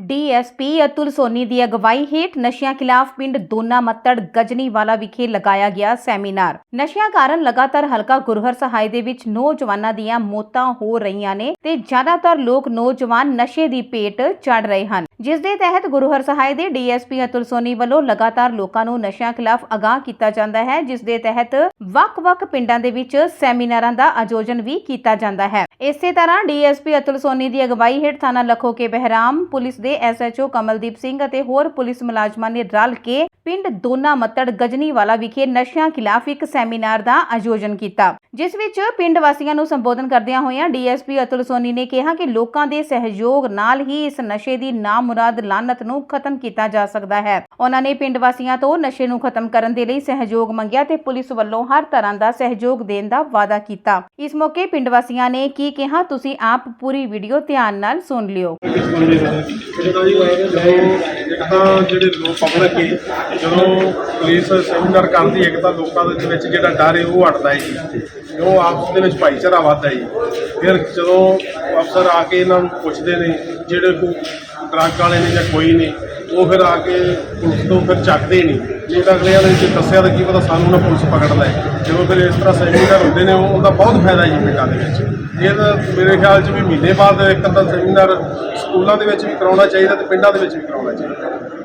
DSP Atul Soni ਦੀ ਅਗਵਾਈ ਹੇਠ ਨਸ਼ਿਆਂ ਖਿਲਾਫ ਪਿੰਡ ਦੋਨਾ ਮੱਤੜ ਗਜਨੀਵਾਲਾ ਵਿਖੇ ਲਗਾਇਆ ਗਿਆ ਸੈਮੀਨਾਰ। ਨਸ਼ਿਆਂ ਕਾਰਨ ਲਗਾਤਾਰ ਹਲਕਾ ਗੁਰਹਰ ਸਹਾਇ ਦੇ ਵਿੱਚ ਨੌਜਵਾਨਾਂ ਦੀਆਂ ਮੌਤਾਂ ਹੋ ਰਹੀਆਂ ਨੇ ਤੇ ਜ਼ਿਆਦਾਤਰ ਲੋਕ ਨੌਜਵਾਨ ਨਸ਼ੇ ਦੀ ਪੇਟ ਚੜ ਰਹੇ ਹਨ। ਜਿਸ ਦੇ ਤਹਿਤ ਗੁਰੂਹਰ ਸਹਾਇ ਦੇ ਡੀਐਸਪੀ ਅਤੁਲ ਸੋਨੀ ਵੱਲੋਂ ਲਗਾਤਾਰ ਲੋਕਾਂ ਨੂੰ ਨਸ਼ਿਆਂ ਖਿਲਾਫ ਅਗਾਹ ਕੀਤਾ ਜਾਂਦਾ ਹੈ ਜਿਸ ਦੇ ਤਹਿਤ ਵੱਖ-ਵੱਖ ਪਿੰਡਾਂ ਦੇ ਵਿੱਚ ਸੈਮੀਨਾਰਾਂ ਦਾ ਆਯੋਜਨ ਵੀ ਕੀਤਾ ਜਾਂਦਾ ਹੈ। ਇਸੇ ਤਰ੍ਹਾਂ ਡੀਐਸਪੀ ਅਤੁਲ ਸੋਨੀ ਦੀ ਅਗਵਾਈ ਹੇਠ ਥਾਣਾ ਲਖੋ ਕੇ ਬਹਿਰਾਮ ਪੁਲਿਸ ਦੇ ਐਸਐਚਓ ਕਮਲਦੀਪ ਸਿੰਘ ਅਤੇ ਹੋਰ ਪੁਲਿਸ ਮੁਲਾਜ਼ਮਾਂ ਨੇ ਰਲ ਕੇ ਪਿੰਡ ਦੋਨਾ ਮੱਤੜ ਗਜਨੀਵਾਲਾ ਵਿਖੇ ਨਸ਼ਿਆਂ ਖਿਲਾਫ ਇੱਕ ਸੈਮੀਨਾਰ ਦਾ ਆਯੋਜਨ ਕੀਤਾ, ਜਿਸ ਵਿੱਚ ਪਿੰਡ ਵਾਸੀਆਂ ਨੂੰ ਸੰਬੋਧਨ ਕਰਦਿਆਂ ਹੋਇਆਂ ਡੀਐਸਪੀ ਅਤੁਲ ਸੋਨੀ ਨੇ ਕਿਹਾ ਕਿ ਲੋਕਾਂ ਦੇ ਸਹਿਯੋਗ ਨਾਲ ਹੀ ਇਸ ਨਸ਼ੇ ਦੀ ਨਾਮੁਰਾਦ ਲਾਨਤ ਨੂੰ ਖਤਮ ਕੀਤਾ ਜਾ ਸਕਦਾ ਹੈ। ਉਹਨਾਂ ਨੇ ਪਿੰਡ ਵਾਸੀਆਂ ਤੋਂ ਨਸ਼ੇ ਨੂੰ ਖਤਮ ਕਰਨ ਦੇ ਲਈ ਸਹਿਯੋਗ ਮੰਗਿਆ ਤੇ ਪੁਲਿਸ ਵੱਲੋਂ ਹਰ ਤਰ੍ਹਾਂ ਦਾ ਸਹਿਯੋਗ ਦੇਣ ਦਾ ਵਾਅਦਾ ਕੀਤਾ। ਇਸ ਮੌਕੇ ਪਿੰਡ ਵਾਸੀਆਂ ਨੇ ਕੀ ਕਿਹਾ, ਤੁਸੀਂ ਆਪ ਪੂਰੀ ਵੀਡੀਓ ਧਿਆਨ ਨਾਲ ਸੁਣ ਲਿਓ। ਕਿਸ ਜਿਹੜੇ ਲੋਕ ਪਬਲਿਕ ਜਦੋਂ ਪੁਲਿਸ ਸੈਮੀਨਾਰ ਕਰਦੀ ਹੈ ਇੱਕ ਤਾਂ ਲੋਕਾਂ ਦੇ ਵਿੱਚ ਜਿਹੜਾ ਡਰ ਹੈ, ਉਹ ਹਟਦਾ ਹੈ ਜੀ ਉਹ ਆਪਸ ਦੇ ਵਿੱਚ ਭਾਈਚਾਰਾ ਵੱਧਦਾ ਹੈ ਜੀ ਫਿਰ ਜਦੋਂ ਅਫਸਰ ਆ ਕੇ ਇਹਨਾਂ ਨੂੰ ਪੁੱਛਦੇ ਨੇ, ਜਿਹੜੇ ਕੋਈ ਟਰੱਕ ਵਾਲੇ ਨੇ ਜਾਂ ਕੋਈ ਨੇ ਉਹ ਫਿਰ ਆ ਕੇ ਪੁਲਿਸ ਤੋਂ ਫਿਰ ਚੱਕਦੇ ਨਹੀਂ। ਜੇ ਤਾਂ ਅਗਲੇ ਵਾਲੇ ਜੇ ਦੱਸਿਆ ਤਾਂ ਕੀ ਪਤਾ ਸਾਨੂੰ ਨਾ ਪੁਲਿਸ ਪਕੜ ਲੈ ਜਦੋਂ ਫਿਰ ਇਸ ਤਰ੍ਹਾਂ ਸੈਮੀਨਾਰ ਹੁੰਦੇ ਨੇ, ਉਹ- ਉਹਦਾ ਬਹੁਤ ਫਾਇਦਾ ਜੀ ਪਿੰਡਾਂ ਦੇ ਵਿੱਚ। ਇਹ ਤਾਂ ਮੇਰੇ ਖਿਆਲ 'ਚ ਵੀ ਮਹੀਨੇ ਬਾਅਦ ਇੱਕ ਅੱਧਾ ਸੈਮੀਨਾਰ ਸਕੂਲਾਂ ਦੇ ਵਿੱਚ ਵੀ ਕਰਾਉਣਾ ਚਾਹੀਦਾ ਤੇ ਪਿੰਡਾਂ ਦੇ ਵਿੱਚ ਵੀ ਕਰਾਉਣਾ ਚਾਹੀਦਾ।